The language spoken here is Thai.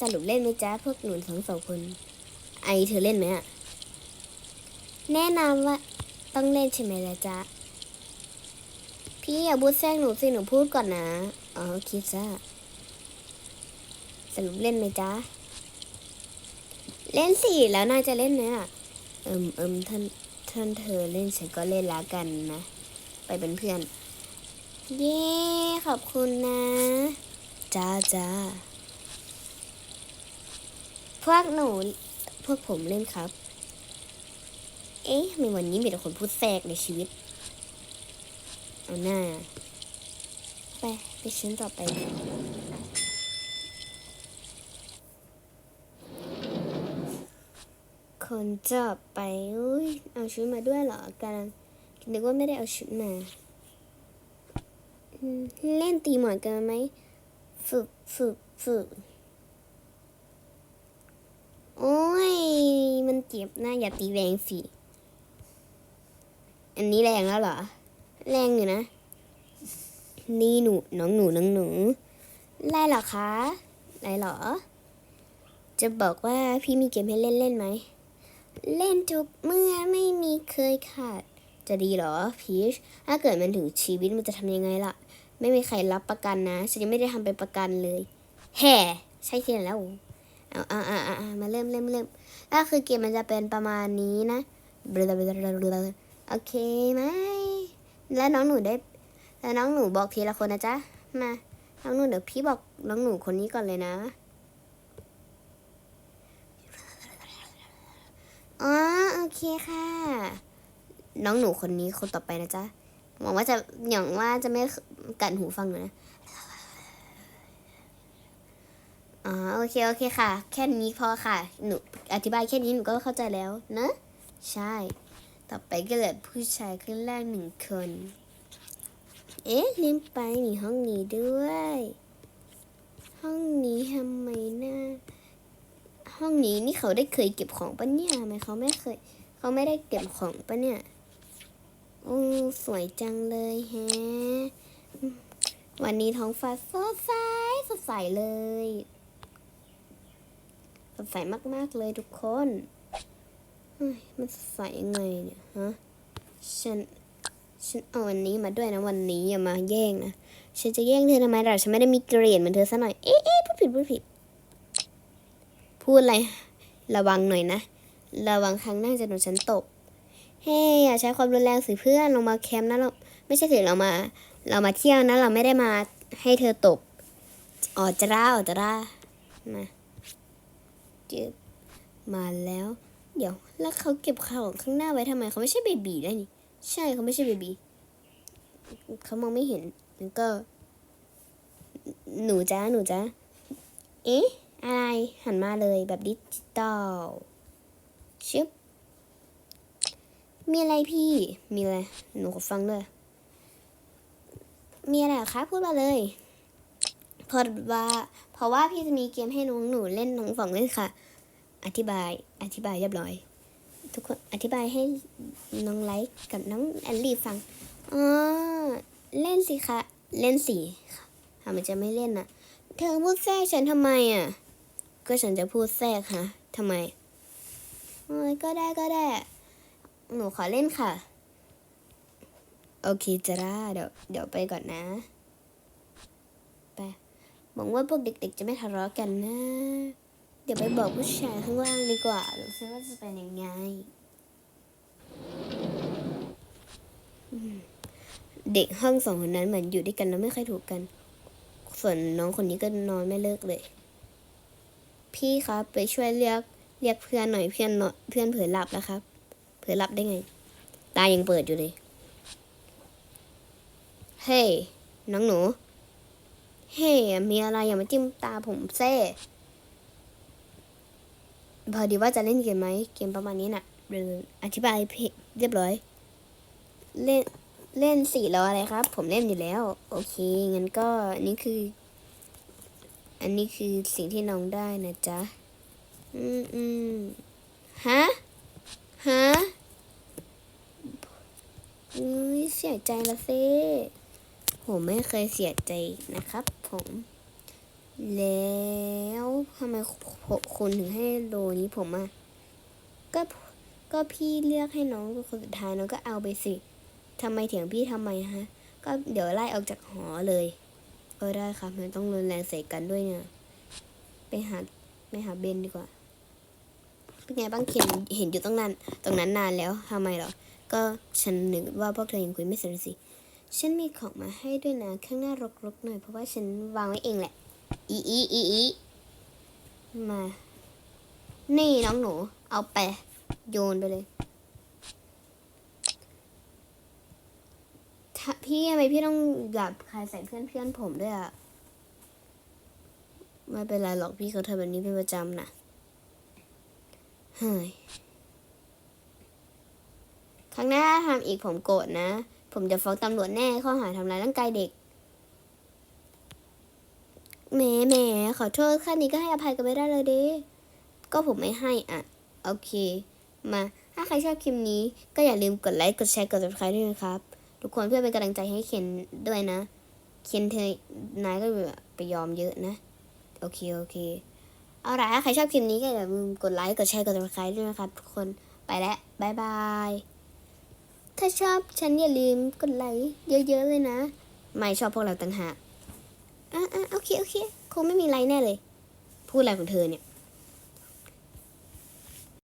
สรุปเล่นไหมจ๊ะพวกหนูสองสองคน ไอเธอเล่นไหมอะแนะนำว่าต้องเล่นใช่ไหมล่ะจ๊ะ พี่อย่าบูดแซงหนูสิหนูพูดก่อนนะอ๋อโอเคจ้าสรุปเล่นไหมจ๊ะ เล่นสิแล้วนายจะเล่นไหมอะเอิมเอิมท่านท่านเธอเล่นฉันก็เล่นละกันนะ ไปเป็นเพื่อน เย้ขอบคุณนะ จ้าจ้า พวกหนูพวกผมเล่นครับ เอ๊ะทำไมวันนี้มีแต่คนพูดแทรกในชีวิต เอาหน้า ไป ไปชิ้นต่อไป คนจะไปอุ้ยเอาชุดมาด้วยเหรอกันนึกว่าไม่ได้เอาชุดมา เล่นตีหมอนกันไหม ฝึกฝึกฝึก โอ้ย มันเจ็บนะ อย่าตีแรงสิ อันนี้แรงแล้วเหรอ แรงอยู่นะ นี่หนู น้องหนู น้องหนูไรเหรอคะไรเหรอ จะบอกว่าพี่มีเกมให้เล่นเล่นไหม เล่นทุกเมื่อไม่มีเคยขาด จะดีเหรอพีช ถ้าเกิดมันถึงชีวิตมันจะทำยังไงล่ะ ไม่มีใครรับประกันนะ ฉันยังไม่ได้ทำเป็นประกันเลย แห่ ใช่ที่ไหนแล้ว เอาเอาเอาเอาเอามาเริ่มเริ่มเริ่มก็คือเกมมันจะเป็นประมาณนี้นะโอเคไหมแล้วน้องหนูได้ แล้วน้องหนูบอกทีละคนนะจ๊ะ มา น้องหนูเดี๋ยวพี่บอกน้องหนูคนนี้ก่อนเลยนะอ๋อโอเคค่ะ น้องหนูคนนี้คนต่อไปนะจ๊ะหวังว่าจะหวังว่าจะไม่กัดหูฟังหนูนะ อ๋อโอเคโอเคค่ะ แค่นี้พอค่ะ หนูอธิบายแค่นี้หนูก็เข้าใจแล้วนะ ใช่ ต่อไปก็เหลือผู้ชายขึ้นแรกหนึ่งคน เอ๊ะลืมไปมีห้องนี้ด้วย ห้องนี้ทำไมนะห้องนี้นี่เขาได้เคยเก็บของปะเนี่ยทำไมเขาไม่เคย เขาไม่ได้เก็บของปะเนี่ยโอ้สวยจังเลยแฮะวันนี้ท้องฟ้าสดใสสดใสเลย ดใสมากๆเลยทุกคนเฮ้ยมันสดใสยังไงเนี่ยฮะ ฉัน ฉันเอาวันนี้มาด้วยนะวันนี้อย่ามาแย่งนะ ฉันจะแย่งเธอทำไมล่ะฉันไม่ได้มีเกรดเหมือนเธอซะหน่อยเอ๊ะเอ๊ะพูดผิดพูดผิด พูดอะไร ระวังหน่อยนะ ระวังครั้งหน้าจะโดนฉันตบเฮ้ยอย่าใช้ความรุนแรงสิเพื่อนลงมาแคมป์นะเราไม่ใช่สิเรามา เรามาเที่ยวนะ เราไม่ได้มาให้เธอตบออจะร่าออจะร่ามา จบมาแล้ว เดี๋ยวแล้วเขาเก็บของข้างหน้าไว้ทำไมเขาไม่ใช่เบบีได้นี่ ใช่เขาไม่ใช่เบบีเขามองไม่เห็นแล้วก็ หนูจ้าหนูจ้าเอ๊ะอะไรหันมาเลยแบบดิจิตอลชึบมีอะไรพี่ มีอะไร หนูขอฟังด้วย มีอะไรคะพูดมาเลย เพราะว่า เพราะว่าพี่จะมีเกมให้น้องหนูเล่นน้องสองเล่นค่ะ อธิบายอธิบายเรียบร้อย ทุกคนอธิบายให้น้องไลท์กับน้องแอลลี่ฟังอ๋อเล่นสิคะเล่นสิค่ะทำไมจะไม่เล่นน่ะเธอพูดแทรกฉันทำไมอะก็ฉันจะพูดแทรกฮะทำไมโอ้ยก็ได้ก็ได้ หนูขอเล่นค่ะ โอเคจ้าเดี๋ยวเดี๋ยวไปก่อนนะ ไป วังว่าพวกเด็กๆจะไม่ทะเลาะกันนะ เดี๋ยวไปบอกผู้ชายข้างล่างดีกว่าดูซิว่าจะเป็นยังไง เด็กห้องสองคนนั้นเหมือนอยู่ด้วยกันแล้วไม่ค่อยถูกกัน ส่วนน้องคนนี้ก็นอนไม่เลิกเลย พี่ครับไปช่วยเรียกเรียกเพื่อนหน่อยเพื่อนนอนเพื่อนเผลอหลับแล้วครับ เผลอหลับได้ไง ตายังเปิดอยู่เลย เฮ้ hey, น้องหนู เฮ้มีอะไรอย่ามาจิ้มตาผมเซ่พอดีว่าจะเล่นเกมไหมเกมประมาณนี้น่ะหรืออธิบายเพเรียบร้อย เล่นเล่นสี่ล้ออะไรครับ ผมเล่นอยู่แล้ว โอเคงั้นก็อันนี้คือ อันนี้คือสิ่งที่น้องได้นะจ๊ะ อืมอืมฮะฮะอุ้ยเสียใจละสิ ผมไม่เคยเสียใจนะครับ ผม แล้วทำไมคุณถึงให้โลนี้ผมอะก็ก็พี่เลือกให้น้องคนสุดท้ายน้องก็เอาไปสิทำไมเถียงพี่ทำไมฮะ ก็เดี๋ยวไล่ออกจากหอเลยเออได้ครับมันต้องรุนแรงใส่กันด้วยเนี่ย ไปหาไปหาเบนดีกว่า เป็นไงบ้างเขียนเห็นอยู่ตั้งนานตรงนั้นนานแล้วทำไมหรอ ก็ฉันนึกว่าพวกเธอยังคุยไม่เสร็จสิ ฉันมีของมาให้ด้วยนะ ข้างหน้ารกๆหน่อยเพราะว่าฉันวางไว้เองแหละ อีอีอีอีมา นี่น้องหนู เอาไป โยนไปเลยถ้าพี่ทำไมพี่ต้องหยาบคายใส่เพื่อนเพื่อนผมด้วยอะไม่เป็นไรหรอกพี่เขาทำแบบนี้เป็นประจำนะเฮ้ยครั้งหน้าทำอีกผมโกรธนะ ผมจะฟ้องตำรวจแน่ข้อหาทำร้ายร่างกายเด็กแหมแหมขอโทษแค่นี้ก็ให้อภัยกันไม่ได้เลยเด้ก็ผมไม่ให้อะ โอเค มาถ้าใครชอบคลิปนี้ ก็อย่าลืมกดไลค์กดแชร์กด subscribe ด้วยนะครับ ทุกคนเพื่อเป็นกำลังใจให้เคนด้วยนะ เคนเธอนายก็ไปยอมเยอะนะ โอเค โอเค เอาล่ะถ้าใครชอบคลิปนี้ก็อย่าลืมกดไลค์กดแชร์กด subscribe ด้วยนะครับ ทุกคนไปแล้วบายบาย ถ้าชอบฉันอย่าลืมกดไลค์เยอะๆเลยนะ ไม่ชอบพวกเราต่างหากอะอะโอเคโอเค คงไม่มีไลค์แน่เลย พูดอะไรของเธอเนี่ย